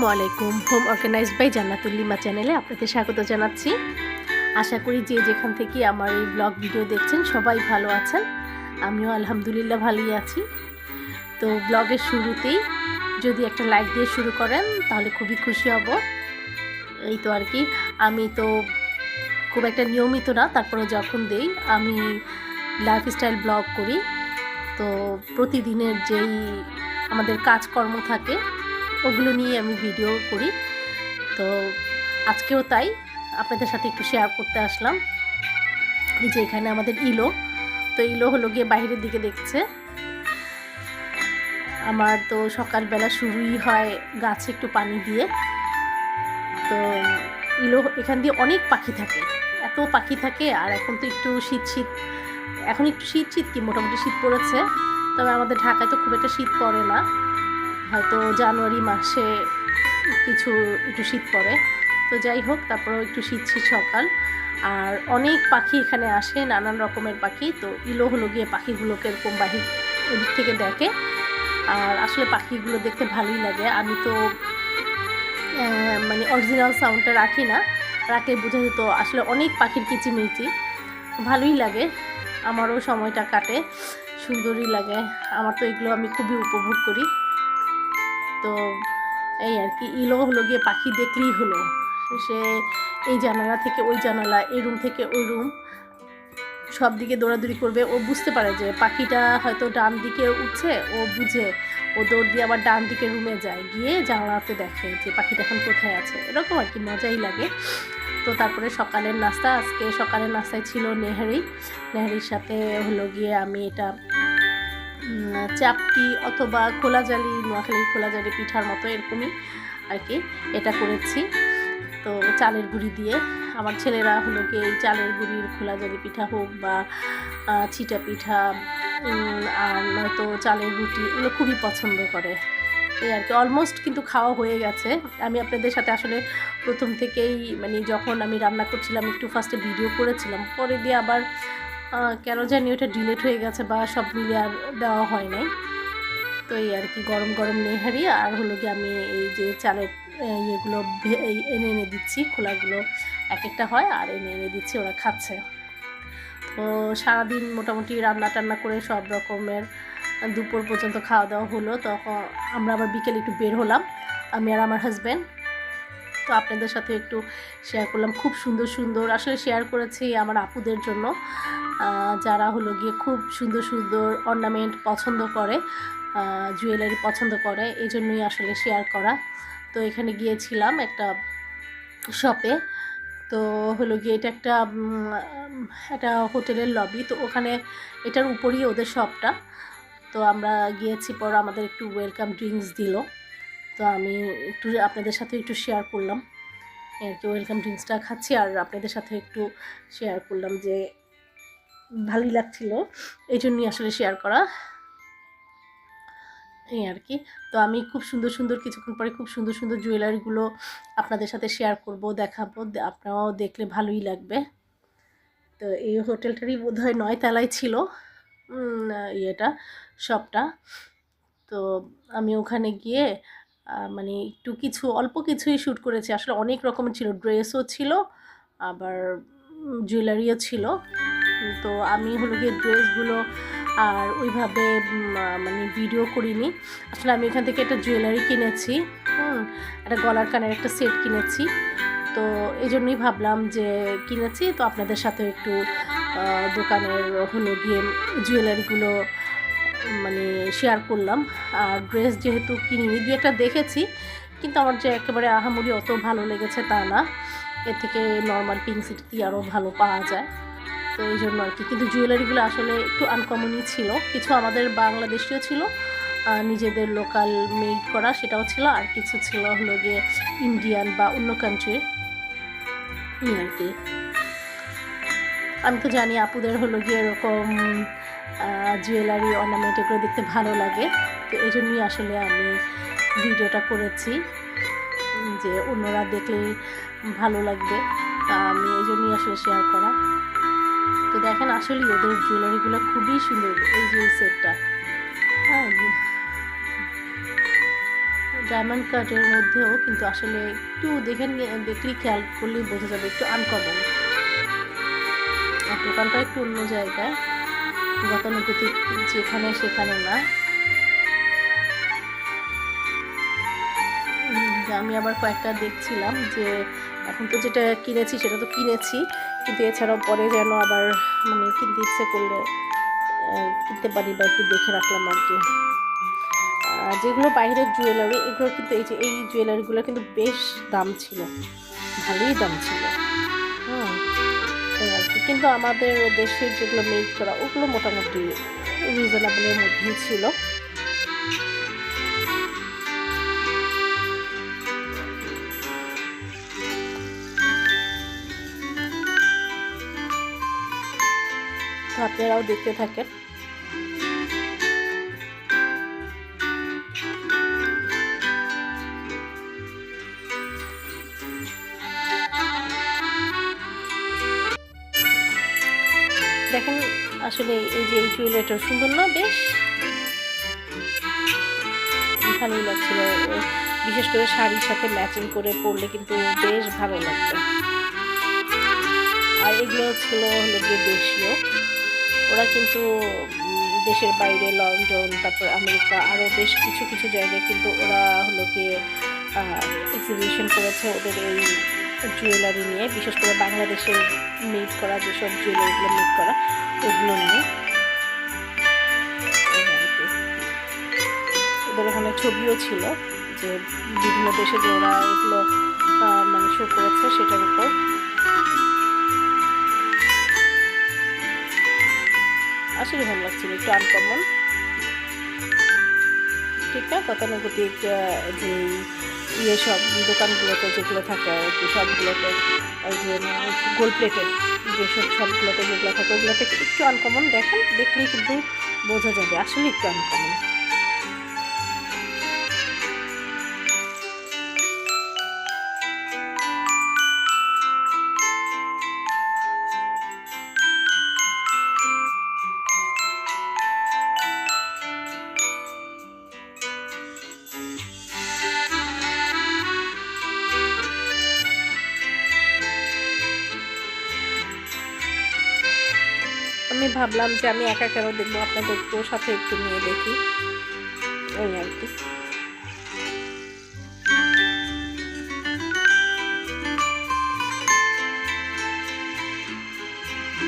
আসসালামু আলাইকুম। Home organised by জান্নাতুল্লিমা চ্যানেলে আপনাদের স্বাগত জানাচ্ছি। আশা করি যে যেখান থেকে আমার এই ব্লগ ভিডিও দেখছেন সবাই ভালো আছেন। আমিও আলহামদুলিল্লাহ ভালোই আছি। তো ব্লগের শুরুতেই যদি একটা লাইক দিয়ে শুরু করেন, তাহলে খুবই খুশি হব। এই তো আর কি, আমি তো খুব একটা নিয়মিত না তারপরে যখন দেই, আমি লাইফস্টাইল ব্লগ করি। তো প্রতিদিনের যেই আমাদের কাজকর্ম থাকে ওগুলো নিয়ে আমি ভিডিও করি। তো আজকেও তাই। আপনাদের সাথে একটু শেয়ার করতে আসলাম। এই যে এখানে আমাদের ইলো। তো ইলো হলো গিয়ে বাইরের দিকে দেখছে। আমার তো সকালবেলা শুরুই হয় গাছে একটু পানি দিয়ে। তো ইলো এখান দিয়ে অনেক পাখি থাকে। এত পাখি থাকে আর এখন তো একটু শীত শীত। এখন একটু শীত শীত কি? মোটামুটি শীত পড়েছে। তবে আমাদের ঢাকায় তো খুব একটা শীত পড়ে না। হয়তো জানুয়ারি মাসে কিছু একটু শীত পড়ে। তো যাই হোক, তারপরেও একটু শীত শীত সকাল। আর অনেক পাখি এখানে আসে, নানান রকমের পাখি। তো ইলো হলো গিয়ে পাখিগুলোকে এরকম বাহির, ওদিক থেকে দেখে। আর আসলে পাখিগুলো দেখতে ভালোই লাগে। আমি তো মানে অরিজিনাল সাউন্ডটা রাখি না। রাখলে বোঝা যেত আসলে অনেক পাখির কিচিমিচি। ভালোই লাগে। আমারও সময়টা কাটে। সুন্দরই লাগে। আমার তো এগুলো আমি খুবই উপভোগ করি। তো এই আর কি ইলো হলো গিয়ে পাখি দেখলেই হলো। সে এই জানালা থেকে ওই জানালা, এই রুম থেকে ওই রুম সব দিকে দৌড়াদৌড়ি করবে। ও বুঝতে পারে যে পাখিটা হয়তো ডান দিকে উঠছে, ও বুঝে। ও দৌড় দিয়ে আবার ডান দিকে রুমে যায়, গিয়ে জানালাতে দেখে যে পাখিটা এখন কোথায় আছে। এরকম আর কি, মজাই লাগে। তো তারপরে সকালের নাস্তা, আজকে সকালের নাস্তায় ছিল নেহারি। নেহারির সাথে হলো গিয়ে আমি এটা চাপটি অথবা খোলা খোলাজালি নোয়াখালীর খোলাজালি পিঠার মতো এরকমই আর কি এটা করেছি। তো চালের গুঁড়ি দিয়ে আমার ছেলেরা হলো কি এই চালের গুঁড়ির খোলাজালি পিঠা হোক বা ছিটা পিঠা আর নয়তো চালের রুটি এগুলো খুবই পছন্দ করে। এই আর কি অলমোস্ট কিন্তু খাওয়া হয়ে গেছে। আমি আপনাদের সাথে আসলে প্রথম থেকেই মানে যখন আমি রান্না করছিলাম একটু ফার্স্টে ভিডিও করেছিলাম, পরে দিয়ে আবার কেন জানি ওটা ডিলেট হয়ে গেছে বা সব মিলে আর দেওয়া হয় নাই। তো এই আর কি, গরম গরম নেহারি আর হলো কি আমি এই যে চালের ইয়েগুলো এনে এনে দিচ্ছি, খোলাগুলো এক একটা হয় আর এনে এনে দিচ্ছি, ওরা খাচ্ছে। তো সারাদিন মোটামুটি রান্না টান্না করে সব রকমের দুপুর পর্যন্ত খাওয়া দাওয়া হলো, তখন আমরা আবার বিকেলে একটু বের হলাম, আমি আর আমার হাজব্যান্ড তো আপনাদের সাথে একটু শেয়ার করলাম। খুব সুন্দর সুন্দর। আসলে শেয়ার করেছি আমার আপুদের জন্য। যারা হলো গিয়ে খুব সুন্দর সুন্দর অর্নামেন্ট পছন্দ করে জুয়েলারি পছন্দ করে, এই জন্যই আসলে শেয়ার করা। তো এখানে গিয়েছিলাম একটা শপে তো হলো গিয়ে এটা একটা একটা হোটেলের লবি তো ওখানে এটার উপরই ওদের শপটা তো আমরা গিয়েছি পর আমাদের একটু ওয়েলকাম ড্রিঙ্কস দিল। তো আমি একটু আপনাদের সাথে একটু শেয়ার করলাম। আর কি ওয়েলকাম ড্রিঙ্কসটা খাচ্ছি আর আপনাদের সাথে একটু শেয়ার করলাম যে ভালোই লাগছিল। এই জন্যই আসলে শেয়ার করা। এই আর কি। তো আমি খুব সুন্দর সুন্দর কিছুক্ষণ পরে খুব সুন্দর সুন্দর জুয়েলারিগুলো আপনাদের সাথে শেয়ার করব, দেখাবো। আপনারাও দেখলে ভালোই লাগবে। তো এই হোটেলটারই বোধ হয় নয় তলায় ছিল। ইয়েটা শপটা তো আমি ওখানে গিয়ে মানে একটু কিছু, অল্প কিছুই শ্যুট করেছি। আসলে অনেক রকমের ছিল। ড্রেসও ছিল, আবার জুয়েলারিও ছিল। তো আমি হলো গিয়ে ড্রেসগুলো আর ওইভাবে মানে ভিডিও করিনি। আসলে আমি এখান থেকে একটা জুয়েলারি কিনেছি, হুম, একটা গলার কানের একটা সেট কিনেছি। তো এই জন্যই ভাবলাম যে কিনেছি। তো আপনাদের সাথে একটু দোকানের হলো গিয়ে জুয়েলারিগুলো মানে শেয়ার করলাম। আর ড্রেস যেহেতু কিনিনি দু একটা দেখেছি, কিন্তু আমার যে একেবারে আহামরি অত ভালো লেগেছে তা না। এর থেকে নর্মাল পিঙ্ক সিটিতে আরও ভালো পাওয়া যায়? তো এই জন্য আর কি। কিন্তু জুয়েলারিগুলো আসলে একটু আনকমনই ছিল। কিছু আমাদের বাংলাদেশীয় ছিল নিজেদের লোকাল মেড করা সেটাও ছিল, আর কিছু ছিল হলো গিয়ে ইন্ডিয়ান বা অন্য কান্ট্রির আর কি। আমি তো জানি আপুদের হলো গিয়ে এরকম জুয়েলারি অর্নামেন্ট এগুলো দেখতে ভালো লাগে। তো এই জন্যই আসলে আমি ভিডিওটা করেছি যে অন্যরা দেখলেই ভালো লাগবে। তা আমি এই জন্যই আসলে শেয়ার করা। তো দেখেন আসলে ওদের জুয়েলারিগুলো খুবই সুন্দর, এই যে সেটটা হ্যাঁ ডায়মন্ড কাটের মধ্যেও কিন্তু আসলে একটু দেখেন দেখলেই খেয়াল করলেই বোঝা যাবে, একটু আনকমন আর দোকানটা একটু অন্য জায়গায়। গতানুগতিক যেখানে সেখানে না। আমি আবার কয়েকটা দেখছিলাম যে এখন তো যেটা কিনেছি সেটা তো কিনেছি, কিন্তু এছাড়াও পরে যেন আবার মানে কিনতে ইচ্ছে করলে কিনতে পারি বা একটু দেখে রাখলাম আর কি। যেগুলো বাইরের জুয়েলারি এগুলো কিন্তু এই যে এই জুয়েলারিগুলো কিন্তু বেশ দাম ছিল, ভালোই দাম ছিল। কিন্তু আমাদের দেশের যেগুলো মেক করা ওগুলো মোটামুটি রিজনেবলের মধ্যেই ছিল। আপনারাও দেখতে থাকেন। যে সুন্দর না? বেশ। ভালোই লাগছিল বিশেষ করে শাড়ির সাথে ম্যাচিং করে পরলে কিন্তু বেশ ভালো লাগবে। আর এগুলো ছিল হলো গিয়ে দেশীয়। ওরা কিন্তু দেশের বাইরে, লন্ডন, তারপর আমেরিকা আরও বেশ কিছু কিছু জায়গায় কিন্তু ওরা হলো গিয়ে এক্সিবিশন করেছে ওদের এই জুয়েলারি নিয়ে। বিশেষ করে বাংলাদেশে মেড করা, যেসব জুয়েলারিগুলো মেড করা, ওগুলো নিয়ে। ছবিও ছিল যে বিভিন্ন দেশে যে ওরা এগুলো মানে শো করেছে সেটার উপর। আসলে ভালো লাগছিল, একটু আনকমন ঠিক না? গতানুগতিক যে ইয়ে সব দোকানগুলোতে যেগুলো থাকে, আর কি সবগুলোতে, এই যে গোল প্লেটের যেসব সবগুলোতে যেগুলো থাকে ওগুলো থেকে একটু আনকমন দেখেন, দেখলেই কিন্তু বোঝা যাবে, আসলে একটু আনকমন ভাবলাম যে আমি একা কেন দেখব? আপনাদেরকেও সাথে একটু নিয়ে দেখি। ওই আর কি।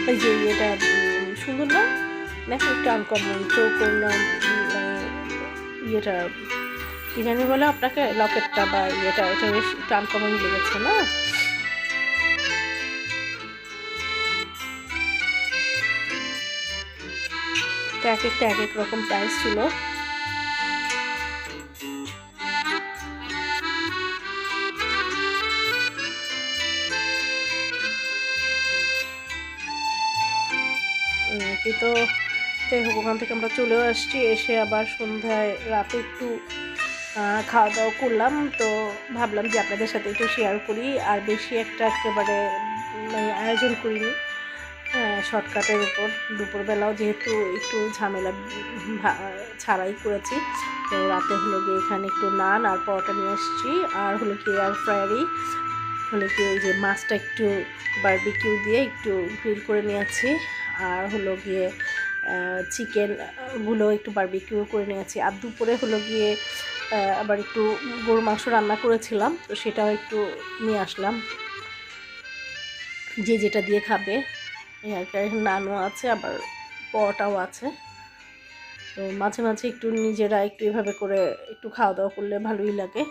এই যে এটা সুন্দর না? দেখো একটু আনকমন উম, মানে ইয়েটা কি জানি বলে আপনাকে লকেটটা বা ইয়েটা এটা বেশ একটু আনকমন লেগেছে না? তো এক একটা এক এক রকম প্রাইস ছিল। তো, যাই হোক, ওখান থেকে আমরা চলেও আসছি। এসে আবার সন্ধ্যায় রাতে একটু খাওয়া দাওয়া করলাম। তো ভাবলাম যে আপনাদের সাথে একটু শেয়ার করি। আর বেশি একটা একেবারে মানে আয়োজন করিনি। শর্টকাটের উপর দুপুরবেলাও যেহেতু একটু ঝামেলা ছাড়াই করেছি, তো রাতে হলো গিয়ে এখানে একটু নান আর পরোটা নিয়ে এসেছি আর হলো কি এয়ার ফ্রায়ারই হলো কি ওই যে মাছটা একটু বারবিকিউ দিয়ে একটু গ্রিল করে নিয়েছি আর হলো গিয়ে চিকেনগুলো একটু বারবিকিউ করে নিয়েছি আর দুপুরে হলো গিয়ে আবার একটু গরুর মাংস রান্না করেছিলাম, তো সেটাও একটু নিয়ে আসলাম। যে যেটা দিয়ে খাবে নানও আছে, আবার পরোটাও আছে। তো মাঝে মাঝে একটু নিজেরা একটু এভাবে করে একটু খাওয়া দাওয়া করলে ভালোই লাগে।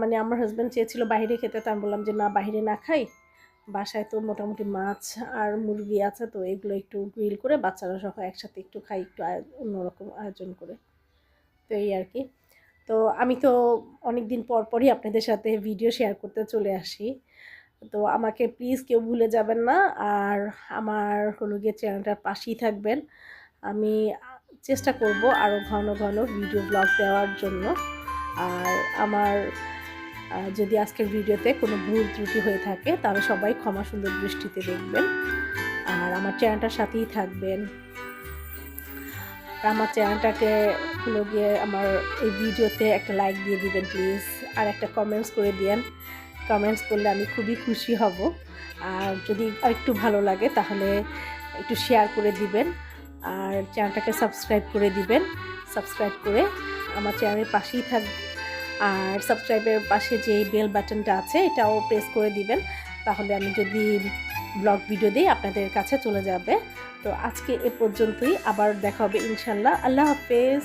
মানে আমার হাজব্যান্ড চেয়েছিল বাইরে খেতে, তো আমি বললাম যে, না, বাইরে না খাই। বাসায় তো মোটামুটি মাছ আর মুরগি আছে, তো এগুলো একটু গ্রিল করে বাচ্চারা সহ একসাথে একটু খাই, একটু অন্যরকম আয়োজন করে। তো এই আর কি। তো আমি তো অনেক দিন পর পরই আপনাদের সাথে ভিডিও শেয়ার করতে চলে আসি। তো আমাকে প্লিজ কেউ ভুলে যাবেন না। আর আমার হলো গিয়ে চ্যানেলটার পাশেই থাকবেন। আমি চেষ্টা করব আরও ঘন ঘন ভিডিও ব্লগ দেওয়ার জন্য। আর আমার যদি আজকের ভিডিওতে কোনো ভুল ত্রুটি হয়ে থাকে, তাহলে সবাই ক্ষমা সুন্দর দৃষ্টিতে দেখবেন। আর আমার চ্যানেলটার সাথেই থাকবেন। আর আমার চ্যানেলটাকে হলো গিয়ে আমার এই ভিডিওতে একটা লাইক দিয়ে দিবেন প্লিজ আর একটা কমেন্টস করে দিয়েন। কমেন্টস করলে আমি খুবই খুশি হব। আর যদি একটু ভালো লাগে তাহলে একটু শেয়ার করে দিবেন। আর চ্যানেলটাকে সাবস্ক্রাইব করে দিবেন। সাবস্ক্রাইব করে আমার চ্যানেলের পাশেই থাক আর সাবস্ক্রাইবের পাশে যে বেল বাটনটা আছে এটাও প্রেস করে দিবেন। তাহলে আমি যদি ব্লগ ভিডিও দিই আপনাদের কাছে চলে যাবে। তো আজকে এ পর্যন্তই। আবার দেখা হবে ইনশাল্লাহ আল্লাহ হাফেজ।